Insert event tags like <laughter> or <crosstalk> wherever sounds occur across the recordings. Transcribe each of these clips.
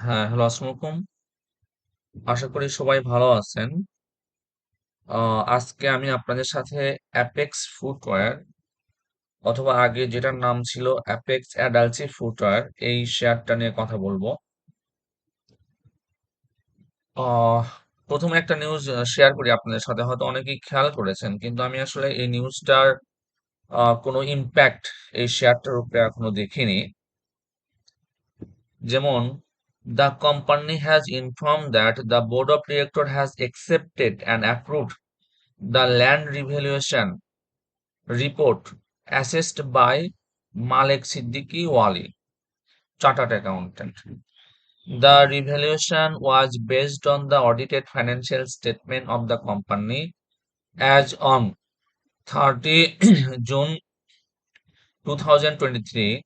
হ্যাঁ, হ্যালো আসসালামু আলাইকুম। আশা করি সবাই ভালো আছেন। আ আজকে আমি আপনাদের সাথে অ্যাপেক্স ফুটওয়্যার অথবা আগে যেটার নাম ছিল অ্যাপেক্স অ্যাডাল্সি ফুটওয়্যার এই শেয়ারটা নিয়ে কথা বলব। আ ১ম এ একটা নিউজ শেয়ার করি আপনাদের সাথে। হয়তো অনেকেই খেয়াল করেছেন। কিন্তু আমি আসলে এই নিউজটার আ কোনো ইমপ্যাক্ট এই শেয়ারটার উপরে এখনও দেখিনি। যেমন The company has informed that the board of directors has accepted and approved the land revaluation report assessed by Malek Siddiqui Wali, chartered accountant. The revaluation was based on the audited financial statement of the company as on 30 June 2023.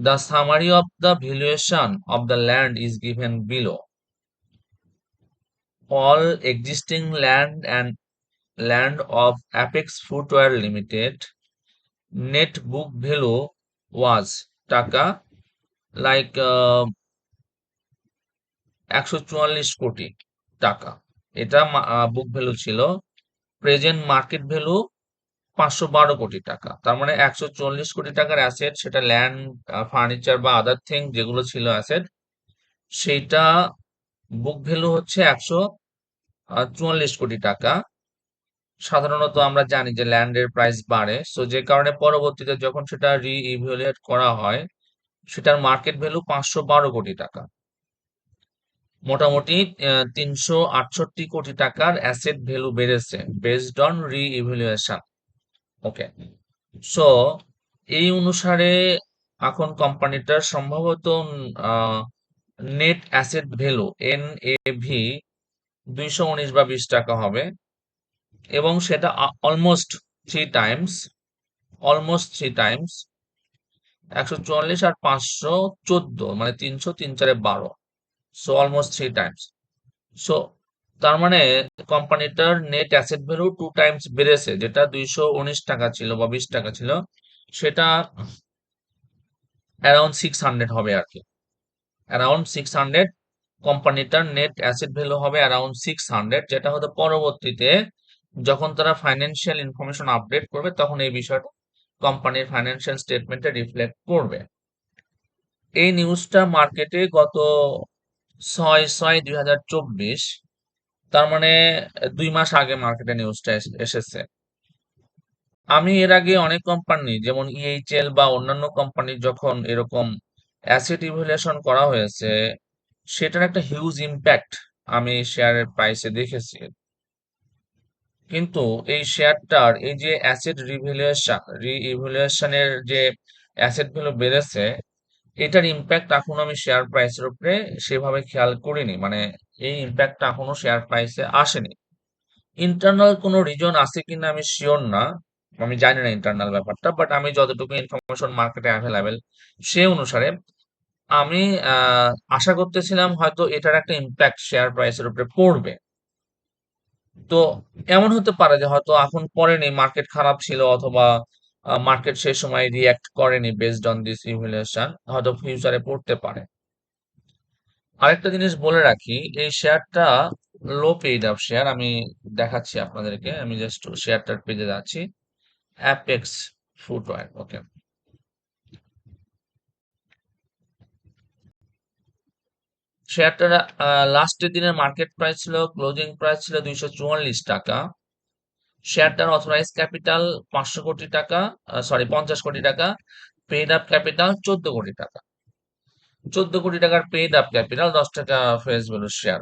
The summary of the valuation of the land is given below. All existing land and land of Apex Footwear Limited net book value was টাকা like uh, একশো চুয়াল্লিশ কোটি টাকা এটা book value ছিল present market value পাঁচশো বারো কোটি টাকা। তার মানে একশো চল্লিশ কোটি টাকার অ্যাসেট সেটা ল্যান্ড ফার্নিচার বা আদার থিং যেগুলো ছিল অ্যাসেট সেইটা বুক ভ্যালু হচ্ছে একশো চুয়াল্লিশ কোটি টাকা। সাধারণত আমরা জানি যে ল্যান্ডের প্রাইস বাড়ে। সো যে কারণে পরবর্তীতে যখন সেটা রি ইভ্যালুয়েট করা হয়, সেটার মার্কেট ভ্যালু পাঁচশো বারো কোটি টাকা। মোটামুটি তিনশো আটষট্টি কোটি টাকার অ্যাসেট ভ্যালু বেড়েছে based on reevaluation okay so এই অনুসারে এখন কোম্পানিটার সম্ভবত net asset value N A V দুইশো উনিশ বা বিশ টাকা হবে। এবং সেটা almost three times almost three times একশো চুয়াল্লিশ আর পাঁচশো চোদ্দ মানে তিনশো তিন চারে বারো। So almost three times so তার মানে কোম্পানিটার net asset value two times বেড়েছে, যেটা দুইশো উনিশ টাকা ছিল বা বিশ টাকা ছিল, সেটা অ্যারাউন্ড সিক্স হান্ড্রেড হবে আর কি। অ্যারাউন্ড সিক্স হান্ড্রেড কোম্পানিটার নেট অ্যাসেট ভ্যালু হবে অ্যারাউন্ড সিক্স হান্ড্রেড যেটা হয়তো পরবর্তীতে যখন তারা ফাইন্যান্সিয়াল ইনফরমেশন আপডেট করবে, তখন এই বিষয়টা কোম্পানির ফাইন্যান্সিয়াল স্টেটমেন্টে রিফ্লেক্ট করবে। এই নিউজটা মার্কেটে গত ছয় ছয় দুই হাজার চব্বিশ তার মানে দুই মাস আগে মার্কেটে নিউজটা এসেছে। আমি এর আগে অনেক কোম্পানি যেমন ইএইচএল বা অন্যান্য কোম্পানি যখন এরকম অ্যাসেট ইভ্যালুয়েশন করা হয়েছে, সেটার একটা হিউজ ইম্প্যাক্ট আমি শেয়ারের প্রাইসে দেখেছি। কিন্তু এই শেয়ারটার এই যে অ্যাসেট রিভ্যালুয়েশন রি ইভ্যালুয়েশনের যে অ্যাসেট ভ্যালু বেড়েছে, এটার ইম্প্যাক্ট এখনও আমি শেয়ার প্রাইসের উপরে সেভাবে খেয়াল করিনি। মানে এই ইম্প্যাক্টটা এখনও শেয়ার প্রাইসে আসেনি। ইন্টারনাল কোনো রিজন আছে কিনা আমি শিওর না। আমি জানি না ইন্টারনাল ব্যাপারটা বাট আমি যতটুকু ইনফরমেশন মার্কেটে অ্যাভেলেবেল সে অনুসারে আমি আশা করতেছিলাম হয়তো এটার একটা ইম্প্যাক্ট শেয়ার প্রাইসের উপরে পড়বে। তো এমন হতে পারে যে হয়তো এখন পড়েনি মার্কেট খারাপ ছিল অথবা মার্কেট সেই সময় রিয়াক্ট করেনি বেসড অন দিস ইভ্যালুয়েশন হয়তো ফিউচারে পড়তে পারে। আরেকটা জিনিস বলে রাখি, এই শেয়ারটা লো পেইড আপ শেয়ার আমি দেখাচ্ছি আপনাদেরকে, আমি জাস্ট শেয়ারটার পেজে যাচ্ছি অ্যাপেক্স ফুটওয়্যার ওকে শেয়ারটার লাস্টের দিনের মার্কেট প্রাইস ছিল ক্লোজিং প্রাইস ছিল দুইশো চুয়াল্লিশ টাকা। শেয়ারটার অথরাইজ ক্যাপিটাল পাঁচশো কোটি টাকা সরি পঞ্চাশ কোটি টাকা পেইড আপ ক্যাপিটাল চোদ্দ কোটি টাকা। চোদ্দ কোটি টাকার পেইড আপ ক্যাপিটাল দশ টাকা ফেস ভ্যালু শেয়ার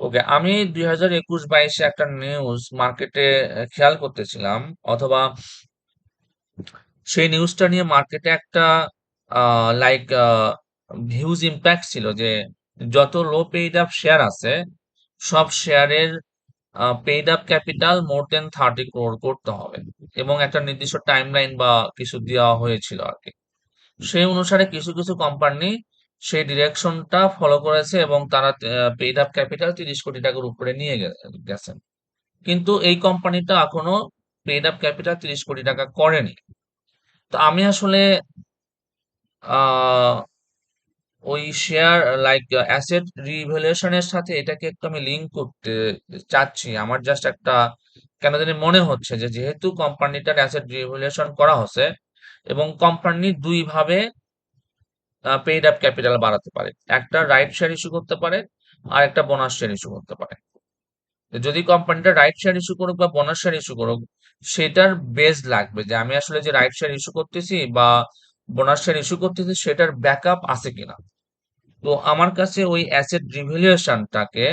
ওকে আমি দুই হাজার একুশ বাইশে একটা নিউজ মার্কেটে খেয়াল করতেছিলাম, অথবা সেই নিউজটা নিয়ে মার্কেটে একটা লাইক হিউজ ইম্প্যাক্ট ছিল যে যত লো পেইড আপ শেয়ার আছে, সব শেয়ারের paid up capital more than thirty crore করতে হবে। এবং একটা নির্দিষ্ট টাইম লাইন বা কিছু দেওয়া হয়েছিল আর কি। সেই অনুসারে কিছু কিছু কোম্পানি সেই ডিরেকশনটা ফলো করেছে এবং তারা পেইড আপ ক্যাপিটাল তিরিশ কোটি টাকার উপরে নিয়ে গেছেন। কিন্তু এই কোম্পানিটা এখনও পেইড আপ ক্যাপিটাল তিরিশ কোটি টাকা করেনি। তো আমি আসলে ওই শেয়ার লাইক অ্যাসেট রিভ্যালুয়েশনের সাথে এটাকে একটু আমি লিঙ্ক করতে চাচ্ছি। আমার জাস্ট একটা কেন জানি মনে হচ্ছে যে যেহেতু কোম্পানিটার অ্যাসেট রিভ্যালুয়েশন করা হচ্ছে এবং কোম্পানি দুই ভাবে পেইড আপ ক্যাপিটাল বাড়াতে পারে। একটা রাইট শেয়ার ইস্যু করতে পারে, আর একটা বোনাস শেয়ার ইস্যু করতে পারে। যদি কোম্পানিটা রাইট শেয়ার ইস্যু করুক বা বোনাস শেয়ার ইস্যু করুক, সেটার বেস লাগবে যে আমি আসলে যে রাইট শেয়ার ইস্যু করতেছি বা বোনাস শেয়ার ইস্যু করতেছি, সেটার ব্যাকআপ আছে কিনা। তো আমার কাছে ওই অ্যাসেট রিভ্যালুয়েশনটাকে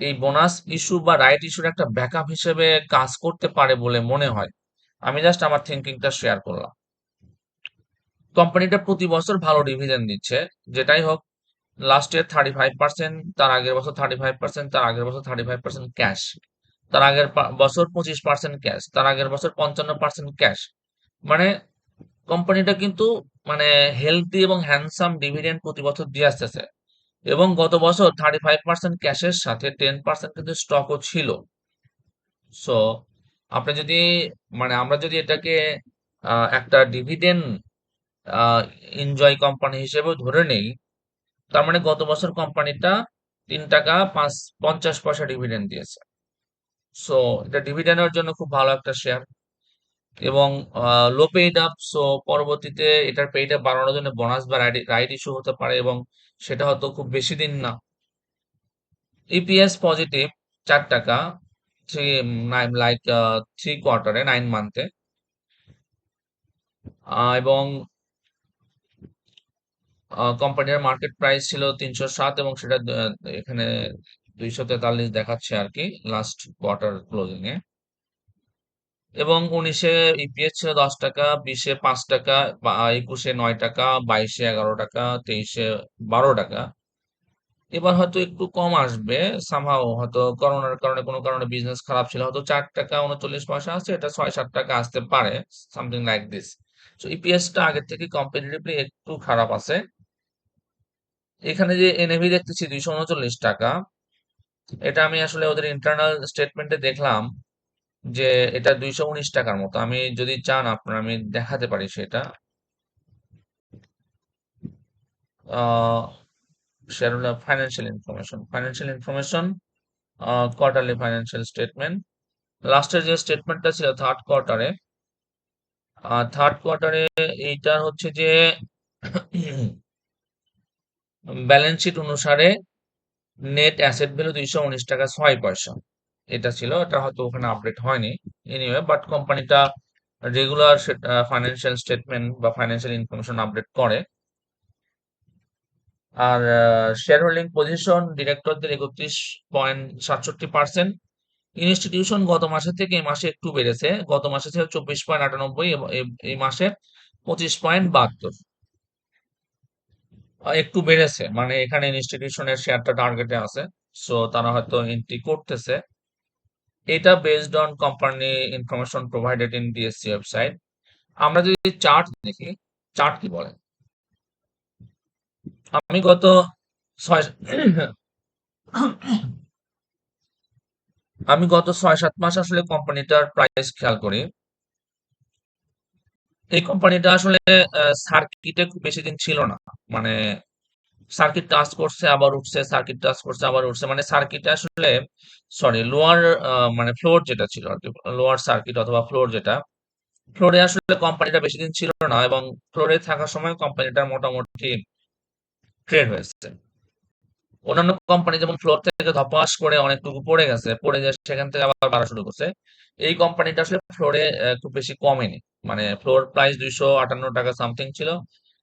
এই বোনাস ইস্যু বা রাইট ইস্যুর একটা ব্যাকআপ হিসেবে কাজ করতে পারে বলে মনে হয়। আমি জাস্ট আমার থিঙ্কিংটা শেয়ার করলাম। কোম্পানিটা প্রতি বছর ভালো ডিভিডেন্ড দিচ্ছে যেটাই হোক last year thirty five percent তার আগের বছর থার্টি ফাইভ পার্সেন্ট তার আগের বছর থার্টি ফাইভ পার্সেন্ট ক্যাশ তার আগের বছর পঁচিশ পার্সেন্ট ক্যাশ তার আগের বছর পঞ্চান্ন পার্সেন্ট ক্যাশ মানে কোম্পানিটা কিন্তু মানে হেলদি এবং হ্যান্ডসাম ডিভিডেন্ড প্রতি বছর দিয়ে আসতেছে। এবং গত বছর থার্টি ফাইভ পার্সেন্ট ক্যাশের সাথে টেন পার্সেন্ট কিন্তু স্টকও ছিল। সো আপনি যদি মানে আমরা যদি এটাকে একটা ডিভিডেন্ড এনজয় কোম্পানি হিসেবে ধরে নেই। তার মানে গত বছর কোম্পানিটা তিন টাকা পাঁচ, পঞ্চাশ পয়সা ডিভিডেন্ড দিয়েছে। সো এটা ডিভিডেন্ডের জন্য খুব ভালো একটা শেয়ার এবং লো পেইড আপ সো পরবর্তীতে এটার পেইড আপ বাড়ানোর জন্য বোনাস বা রাইট ইস্যু হতে পারে এবং সেটা হয়তো খুব বেশি দিন না। ইপিএস পজিটিভ চার টাকা থ্রি লাইক থ্রি কোয়ার্টারে নাইন মান্থে এবং কোম্পানির মার্কেট প্রাইস ছিল তিনশো সাত এবং সেটা এখানে দুইশো তেতাল্লিশ দেখাচ্ছে আর কি লাস্ট কোয়ার্টার ক্লোজিং এ। এবং উনিশে ইপিএস ছিল দশ টাকা, বিশে পাঁচ টাকা একুশে নয় টাকা, বাইশে এগারো টাকা, তেইশে বারো টাকা। এবার হয়তো একটু কম আসবে সামহাও হয়তো করোনার কারণে কোনো কারণে বিজনেস খারাপ ছিল, হয়তো চার টাকা উনচল্লিশ পয়সা আছে, এটা ছয় সাত টাকা আসতে পারে সামথিং লাইক দিস তো ইপিএসটা আগের থেকে কম্পারেটিভলি একটু খারাপ আছে। এখানে যে এনএভি দেখতেছি দুইশো উনচল্লিশ টাকা, এটা আমি আসলে ওদের ইন্টারনাল স্টেটমেন্টে দেখলাম যে এটা দুইশো উনিশ টাকার মতো। আমি যদি চান আপনার, আমি দেখাতে পারি সেটা। Share financial information financial information quarterly financial statement লাস্টের যে স্টেটমেন্টটা ছিল থার্ড কোয়ার্টারে থার্ড কোয়ার্টারে এইটার হচ্ছে যে ব্যালেন্স শিট অনুসারে নেট অ্যাসেট ভ্যালু দুইশো উনিশ টাকা, ছয় পয়সা। এটা ছিল, এটা হয়তো ওখানে আপডেট হয়নি। এনিওয়ে বাট কোম্পানিটা রেগুলার ফাইন্যান্সিয়াল স্টেটমেন্ট বা ফাইন্যান্সিয়াল ইনফরমেশন আপডেট করে। আর শেয়ার হোল্ডিং পজিশন ডিরেক্টরদের একত্রিশ পয়েন্ট সাতষট্টি পার্সেন্ট ইনস্টিটিউশন গত মাসে থেকে এই মাসে একটু বেড়েছে। গত মাসে ছিল চব্বিশ পয়েন্ট আটানব্বই এই মাসে পঁচিশ পয়েন্ট বাহাত্তর। একটু বেড়েছে। মানে এখানে ইনস্টিটিউশনের শেয়ারটা টার্গেটে আছে। সো তারা হয়তো এন্ট্রি করতেছে। এটা based on company information provided in DSC website আমরা যদি চার্ট দেখি চার্ট কি বলে? আমি গত ছয় <coughs> আমি গত ছয় সাত মাস আসলে কোম্পানিটার প্রাইস খেয়াল করি। এই কোম্পানিটা আসলে সার্কিটে খুব বেশি দিন ছিল না। মানে সার্কিট টাচ করছে, আবার উঠছে সার্কিট টাচ করছে, আবার উঠছে। মানে সার্কিটে আসলে সরি লোয়ার মানে ফ্লোর যেটা ছিল আর কি লোয়ার সার্কিট অথবা ফ্লোর যেটা ফ্লোরে আসলে কোম্পানিটা বেশি দিন ছিল না এবং ফ্লোরে থাকার সময় কোম্পানিটার মোটামুটি ট্রেড হয়েছে। অন্যান্য কোম্পানি যেমন ফ্লোর থেকে ধপাস করে অনেকটুকু পড়ে গেছে, পড়ে যায় সেখান থেকে আবার বাড়া শুরু করছে। এই কোম্পানিটা আসলে ফ্লোরে খুব বেশি কমেনি। মানে ফ্লোর প্রাইস দুইশো আটান্ন টাকা সামথিং ছিল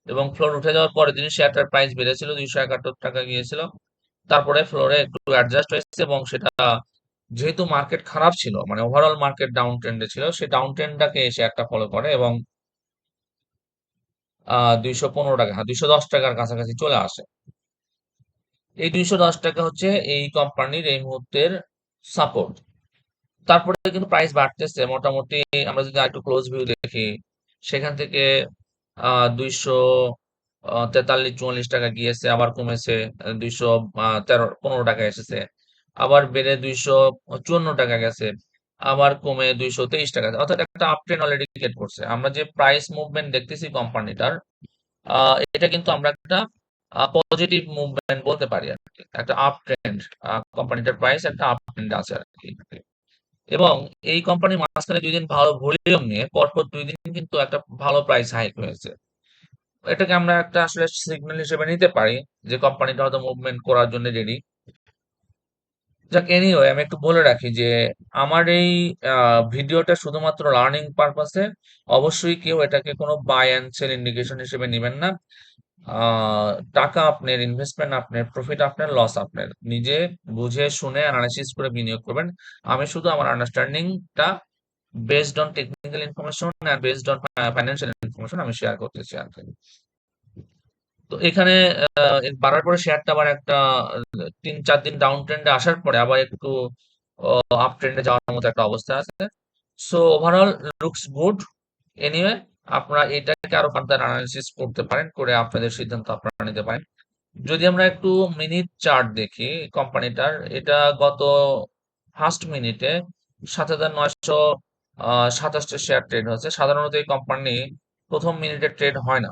এবং ফ্লোর উঠে যাওয়ার পরে দিন শেয়ারটার প্রাইস বেড়েছিল, দুইশো একাত্তর টাকা গিয়েছিল। তারপরে ফ্লোরে একটু অ্যাডজাস্ট হয়েছে এবং সেটা যেহেতু মার্কেট খারাপ ছিল মানে ওভারঅল মার্কেট ডাউন ট্রেন্ডে ছিল, সেই ডাউন ট্রেন্ডটাকে এই শেয়ারটা ফলো করে এবং দুইশো পনেরো টাকা হ্যাঁ দুইশো দশ টাকার কাছাকাছি চলে আসে। এই দুইশো দশ টাকা হচ্ছে এই কোম্পানির এই মুহূর্তের সাপোর্ট তারপরে কিন্তু প্রাইস বাড়তেছে। মোটামুটি আমরা যদি একটু ক্লোজ ভিউ দেখি, সেখান থেকে দুইশো তেতাল্লিশ, চুয়াল্লিশ টাকা গিয়েছে, আবার কমেছে, দুইশো তেরো, পনেরো টাকা এসেছে, আবার বেড়ে দুইশো চুয়ান্ন টাকা গেছে, আবার কমে দুইশো তেইশ টাকা অর্থাৎ একটা আপ ট্রেন্ড অলরেডি ক্রিয়েট করছে। আমরা যে প্রাইস মুভমেন্ট দেখতেছি কোম্পানিটার এটা কিন্তু আমরা একটা পজিটিভ মুভমেন্ট বলতে পারি আর কি। একটা আপ ট্রেন্ড কোম্পানিটার প্রাইস একটা আপ ট্রেন্ড আছে আর কি। এবং এই কোম্পানির মাঝখানে দুই দিন ভালো ভলিউম নিয়ে পরপর দুই দিন কিন্তু একটা ভালো প্রাইস হাইক হয়েছে। এটাকে আমরা একটা আসলে সিগন্যাল হিসেবে নিতে পারি যে কোম্পানিটা হয়তো মুভমেন্ট করার জন্য রেডি যাক এনিওয়ে আমি একটু বলে রাখি যে আমার এই ভিডিওটা শুধুমাত্র লার্নিং পারপাসে অবশ্যই কেউ এটাকে কোনো বাই অ্যান্ড সেল ইন্ডিকেশন হিসেবে নেবেন না। টাকা আপনার ইনভেস্টমেন্ট আপনার প্রফিট আপনার লস আপনার। নিজে বুঝে, শুনে অ্যানালাইসিস করে বিনিয়োগ করবেন। আমি শুধু আমার আন্ডারস্ট্যান্ডিংটা বেসড অন টেকনিক্যাল ইনফরমেশন আর বেসড অন ফাইন্যান্সিয়াল ইনফরমেশন আমি শেয়ার করতেছি আর তো এখানে বাড়ার পরে শেয়ারটা আবার একটা, তিন, চার দিন ডাউন ট্রেন্ডে আসার পরে আবার একটু আপ ট্রেন্ডে যাওয়ার মতো একটা অবস্থা আছে। So overall looks good anyway আপনারা এটাকে আরও ফার্দার অ্যানালিসিস করতে পারেন, করে আপনাদের সিদ্ধান্ত আপনারা নিতে পারেন। যদি আমরা একটু মিনিট চার্ট দেখি কোম্পানিটার এটা গত ফার্স্ট মিনিটে সাত হাজার নয়শো সাতাশটা শেয়ার ট্রেড হচ্ছে সাধারণত এই কোম্পানি প্রথম মিনিটে ট্রেড হয় না।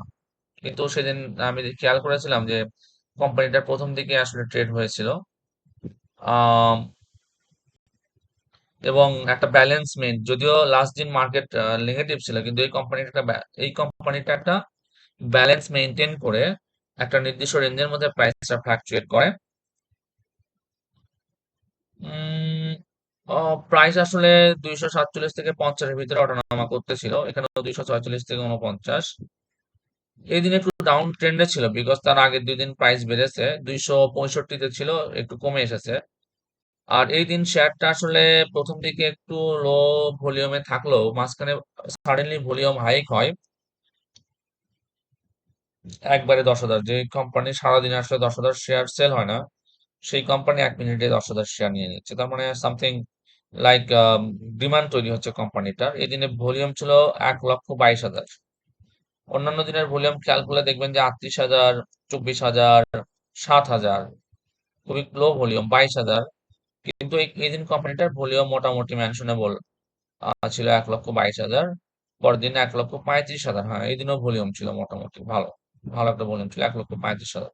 কিন্তু সেদিন আমি খেয়াল করেছিলাম যে কোম্পানিটার প্রথম দিকে আসলে ট্রেড হয়েছিল। এবং একটা ব্যালেন্স মেন যদিও লাস্ট দিন মার্কেট নেগেটিভ ছিল, কিন্তু এই কোম্পানিটা একটা এই কোম্পানিটা একটা ব্যালেন্স মেনটেন করে একটা নির্দিষ্ট রেঞ্জের মধ্যে প্রাইসটা ফ্লাকচুয়েট করে। প্রাইস আসলে দুইশো সাতচল্লিশ থেকে পঞ্চাশের ভিতরে ওঠানামা করতেছিল। এখানে দুইশো ছয়চল্লিশ থেকে উনপঞ্চাশ এই দিন একটু ডাউন ট্রেন্ডে ছিল বিকজ তার আগের দুই দিন প্রাইস বেড়েছে। দুইশো পঁয়ষট্টিতে ছিল, একটু কমে এসেছে। আর এই দিন শেয়ারটা আসলে প্রথম দিকে একটু লো ভলিউমে থাকলেও মাঝখানে সাডেনলি ভলিউম হাইক হয়। একবারে দশ হাজার। যে কোম্পানি সারাদিন আসলে দশ হাজার শেয়ার সেল হয় না, সেই কোম্পানি এক মিনিটে দশ হাজার শেয়ার নিয়ে নিচ্ছে। তার মানে সামথিং লাইক ডিমান্ড তৈরি হচ্ছে কোম্পানিটার এই দিনে ভলিউম ছিল এক লক্ষ বাইশ হাজার। অন্যান্য দিনের ভলিউম খেয়াল করলে দেখবেন যে আটত্রিশ হাজার, চব্বিশ হাজার, সাত হাজার, খুবই লো ভলিউম বাইশ হাজার। কিন্তু এই দিন কোম্পানিটার ভলিউম মোটামুটি মেনশনেবল ছিল এক লক্ষ বাইশ হাজার, পরের দিন এক লক্ষ পঁয়ত্রিশ হাজার হ্যাঁ এই দিনও ভলিউম ছিল মোটামুটি, ভালো ভালো একটা ভলিউম ছিল, এক লক্ষ পঁয়ত্রিশ হাজার।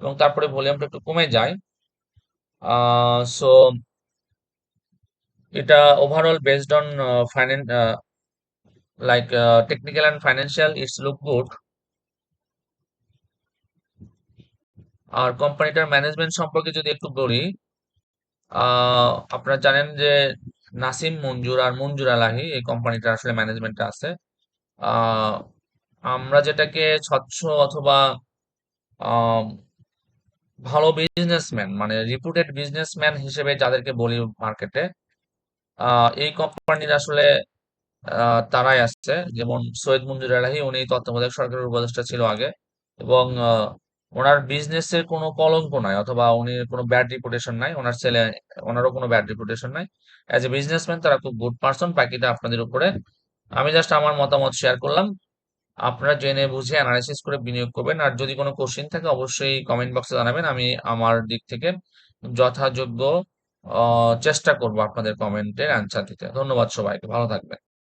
এবং তারপরে ভলিউমটা একটু কমে যায় সো এটা overall based on finance like technical and financial it's look good আর কোম্পানিটার ম্যানেজমেন্ট সম্পর্কে যদি একটু বলি আপনারা জানেন যে নাসিম, মঞ্জুর আর মঞ্জুর আলাহি এই কোম্পানিটা আসলে ম্যানেজমেন্টে আছে। আমরা যেটাকে স্বচ্ছ অথবা ভালো বিজনেসম্যান মানে রিপুটেড বিজনেসম্যান হিসেবে যাদেরকে বলি মার্কেটে এই কোম্পানির আসলে তারাই আসছে যেমন সৈয়দ মঞ্জুর আলাহি, উনি তত্ত্বাবধায়ক সরকারের উপদেষ্টা ছিল আগে এবং ওনার বিজনেসের কোনো কলঙ্ক নাই, অথবা উনি কোনো ব্যাড রিপুটেশন নাই, ওনার ছেলে, ওনারও কোনো ব্যাড রিপুটেশন নাই। অ্যাজ এ বিজনেসম্যান তারা খুব গুড পার্সন বাকিটা আপনাদের উপরে আমি জাস্ট আমার মতামত শেয়ার করলাম। আপনারা জেনে বুঝে অ্যানালাইসিস করে বিনিয়োগ করবেন। আর যদি কোনো কোশ্চিন থাকে, অবশ্যই কমেন্ট বক্সে জানাবেন। আমি আমার দিক থেকে যথাযোগ্য চেষ্টা করব আপনাদের কমেন্টের অ্যান্সার দিতে। ধন্যবাদ সবাইকে। ভালো থাকবেন।